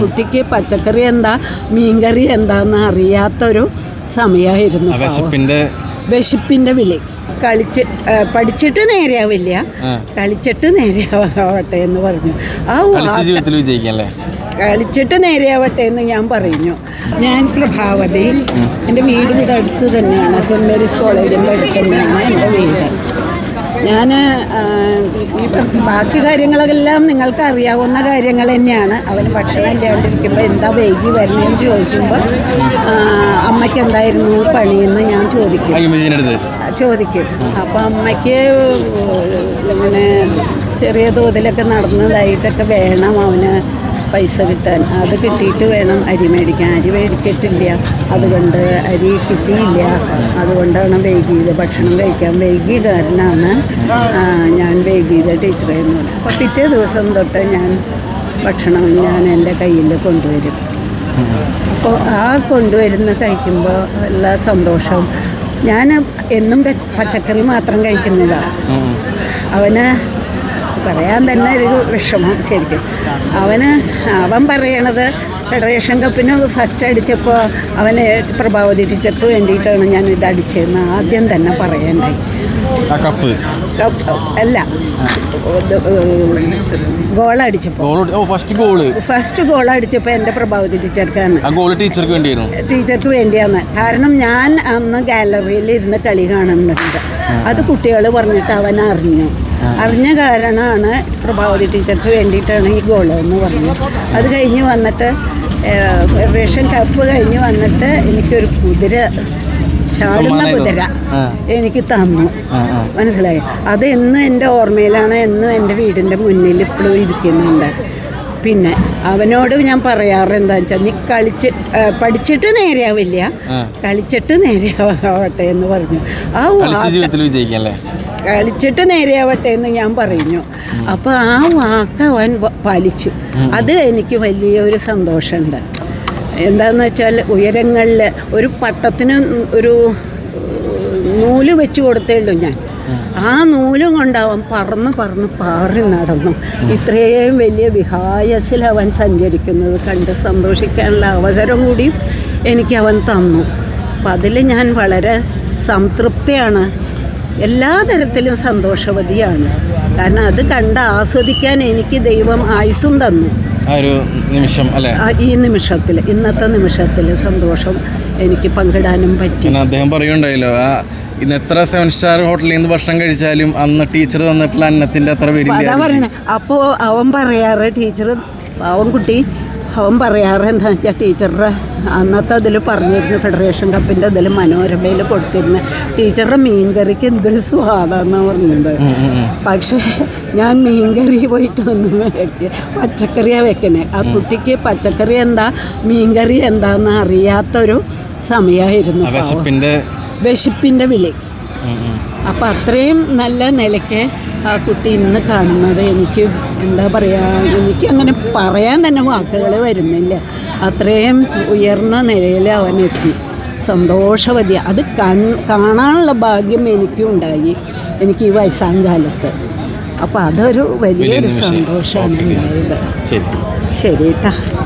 കുട്ടിക്ക് പച്ചക്കറി എന്താ മീൻകറി എന്താന്ന് അറിയാത്തൊരു സമയമായിരുന്നു വിശപ്പിന്റെ വിശപ്പിന്റെ വിളി. കളിച്ച് പഠിച്ചിട്ട് നേരെയാവില്ല. കളിച്ചിട്ട് നേരെയാവട്ടെ എന്ന് പറഞ്ഞു. ആ കളിച്ചിട്ട് നേരെയാവട്ടെ എന്ന് ഞാൻ പറഞ്ഞു. ഞാൻ പ്രഭാവതി എന്റെ വീട് ഇവിടെ അടുത്ത് തന്നെയാണ്. സെന്റ് മേരീസ് കോളേജിന്റെ അടുത്ത് തന്നെയാണ് എന്റെ വീട്. ഞാൻ ഈ ബാക്കി കാര്യങ്ങളെല്ലാം നിങ്ങൾക്ക് അറിയാവുന്ന കാര്യങ്ങൾ തന്നെയാണ്. അവൻ ഭക്ഷണം ഇല്ലാണ്ടിരിക്കുമ്പോൾ എന്താ വൈകി വരണമെന്ന് ചോദിക്കുമ്പോൾ അമ്മയ്ക്ക് എന്തായിരുന്നു പണിയെന്ന് ഞാൻ ചോദിക്കും. ചോദിക്കും. അപ്പം അമ്മയ്ക്ക് ഇങ്ങനെ ചെറിയ തോതിലൊക്കെ നടന്നതായിട്ടൊക്കെ വേണം അവന് പൈസ കിട്ടാൻ. അത് കിട്ടിയിട്ട് വേണം അരി മേടിക്കാൻ. അരി മേടിച്ചിട്ടില്ല. അതുകൊണ്ട് അരി കിട്ടിയില്ല. അതുകൊണ്ടാണ് വൈകിയത് ഭക്ഷണം കഴിക്കാൻ. വൈകിയ കാരണമാണ് ഞാൻ വൈകിയത് ടീച്ചറെ എന്ന് പറഞ്ഞു അപ്പോൾ പിറ്റേ ദിവസം തൊട്ട് ഞാൻ ഭക്ഷണം ഞാൻ എന്റെ കയ്യിൽ കൊണ്ടുവരും. അപ്പോൾ ആ കൊണ്ടുവരുന്ന കഴിക്കുമ്പോൾ എല്ലാ സന്തോഷവും ഞാൻ എന്നും പച്ചക്കറി മാത്രം കഴിക്കുന്നതാണ് അവന് പറയാൻ തന്നെ ഒരു വിഷമം ശരിക്കും. അവന് അവൻ പറയണത് ഫെഡറേഷൻ കപ്പിന് ഫസ്റ്റ് അടിച്ചപ്പോൾ അവന് പ്രഭാവതി ടീച്ചർക്ക് വേണ്ടിയിട്ടാണ് ഞാൻ ഇത് അടിച്ചതെന്ന് ആദ്യം തന്നെ പറയണ്ടായി കപ്പ് അല്ല. ഗോൾ അടിച്ചപ്പോൾ goal first goal first goal അടിച്ചപ്പോൾ എന്റെ പ്രഭാവതി ടീച്ചർക്കാണ് ഗോൾ ടീച്ചർക്ക് വേണ്ടിയായിരുന്നു. ടീച്ചർക്ക് വേണ്ടിയാണ്. കാരണം ഞാൻ അന്ന് ഗാലറിയിൽ ഇരുന്ന് കളി കാണുന്നുണ്ട്. അത് കുട്ടികൾ പറഞ്ഞിട്ട് അവൻ അറിഞ്ഞു. അറിഞ്ഞ കാരണമാണ് പ്രഭാവതി ടീച്ചർക്ക് വേണ്ടിയിട്ടാണ് ഈ ഗോൾ എന്ന് പറഞ്ഞു അത് കഴിഞ്ഞ് വന്നിട്ട് ഫെഡറേഷൻ കപ്പ് കഴിഞ്ഞ് വന്നിട്ട് എനിക്കൊരു കുതിര ചാടുന്ന കുതിര എനിക്ക് തന്നു. മനസ്സിലായി? അത് എന്നും എന്റെ ഓർമ്മയിലാണ് എന്നും എന്റെ വീടിന്റെ മുന്നിൽ ഇപ്പോഴും ഇരിക്കുന്നുണ്ട്. പിന്നെ അവനോട് ഞാൻ പറയാറ് എന്താ വെച്ചാൽ നീ കളിച്ച് പഠിച്ചിട്ട് നേരെയാവില്ല. കളിച്ചിട്ട് നേരെയാവട്ടെ എന്ന് പറഞ്ഞു. ആ ജീവിതത്തിൽ കളിച്ചിട്ട് നേരെയാവട്ടെ എന്ന് ഞാൻ പറഞ്ഞു. അപ്പോൾ ആ വാക്ക് അവൻ പാലിച്ചു. അത് എനിക്ക് വലിയൊരു സന്തോഷമുണ്ട്. എന്താന്ന് വെച്ചാൽ ഉയരങ്ങളിൽ ഒരു പട്ടത്തിന് ഒരു നൂൽ വെച്ച് കൊടുത്തേ ഉള്ളൂ ഞാൻ. ആ നൂലും കൊണ്ടവൻ പറന്ന് പറന്ന് പാറി നടന്നു. ഇത്രയും വലിയ വിഹായസിൽ അവൻ സഞ്ചരിക്കുന്നത് കണ്ട് സന്തോഷിക്കാനുള്ള അവസരം കൂടിയും എനിക്ക് അവൻ തന്നു. അപ്പം അതിൽ ഞാൻ വളരെ സംതൃപ്തിയാണ്. എല്ലാ തരത്തിലും സന്തോഷവതിയാണ്. കാരണം അത് കണ്ട് ആസ്വദിക്കാൻ എനിക്ക് ദൈവം ആയുസും തന്നു. ഒരു നിമിഷം അല്ലേ? ഈ നിമിഷത്തിൽ ഇന്നത്തെ നിമിഷത്തിൽ സന്തോഷം എനിക്ക് പങ്കിടാനും പറ്റി. അദ്ദേഹം പറയുണ്ടായല്ലോ ആ ഇന്ന് എത്ര സെവൻ സ്റ്റാർ ഹോട്ടലിൽ നിന്ന് ഭക്ഷണം കഴിച്ചാലും അന്ന് ടീച്ചർ തന്നിട്ടുള്ള അന്നത്തിന്റെ അത്ര അതാ വരില്ല പറയണേ. അപ്പോൾ അവൻ പറയാറ് ടീച്ചർ അവൻ കുട്ടി അവൻ പറയാറ് എന്താ വെച്ചാൽ ടീച്ചറുടെ അന്നത്തെ അതിൽ പറഞ്ഞിരുന്നു ഫെഡറേഷൻ കപ്പിന്റെ അതിൽ മനോരമയിൽ കൊടുത്തിരുന്നു. ടീച്ചറുടെ മീൻകറിക്ക് എന്തൊരു സ്വാദാന്നാണ് പറഞ്ഞത്. പക്ഷേ ഞാൻ മീൻകറി പോയിട്ട് ഒന്നും വെക്കുക പച്ചക്കറിയാണ് വെക്കണേ. ആ കുട്ടിക്ക് പച്ചക്കറി എന്താ മീൻകറി എന്താന്ന് അറിയാത്തൊരു സമയമായിരുന്നു വിശപ്പിന്റെ വിളി. അപ്പം അത്രയും നല്ല നിലയ്ക്ക് ആ കുട്ടി ഇന്ന് കാണുന്നത് എനിക്ക് എന്താ പറയുക എനിക്ക് അങ്ങനെ പറയാൻ തന്നെ വാക്കുകൾ വരുന്നില്ല. അത്രയും ഉയർന്ന നിലയിൽ അവൻ എത്തി. സന്തോഷവതി. അത് കാണാനുള്ള ഭാഗ്യം എനിക്കും ഉണ്ടായി. എനിക്ക് ഈ വയസ്സാം കാലത്ത്. അപ്പോൾ അതൊരു വലിയൊരു. സന്തോഷമാണ് ഉണ്ടായത്. ശരി. കേട്ടോ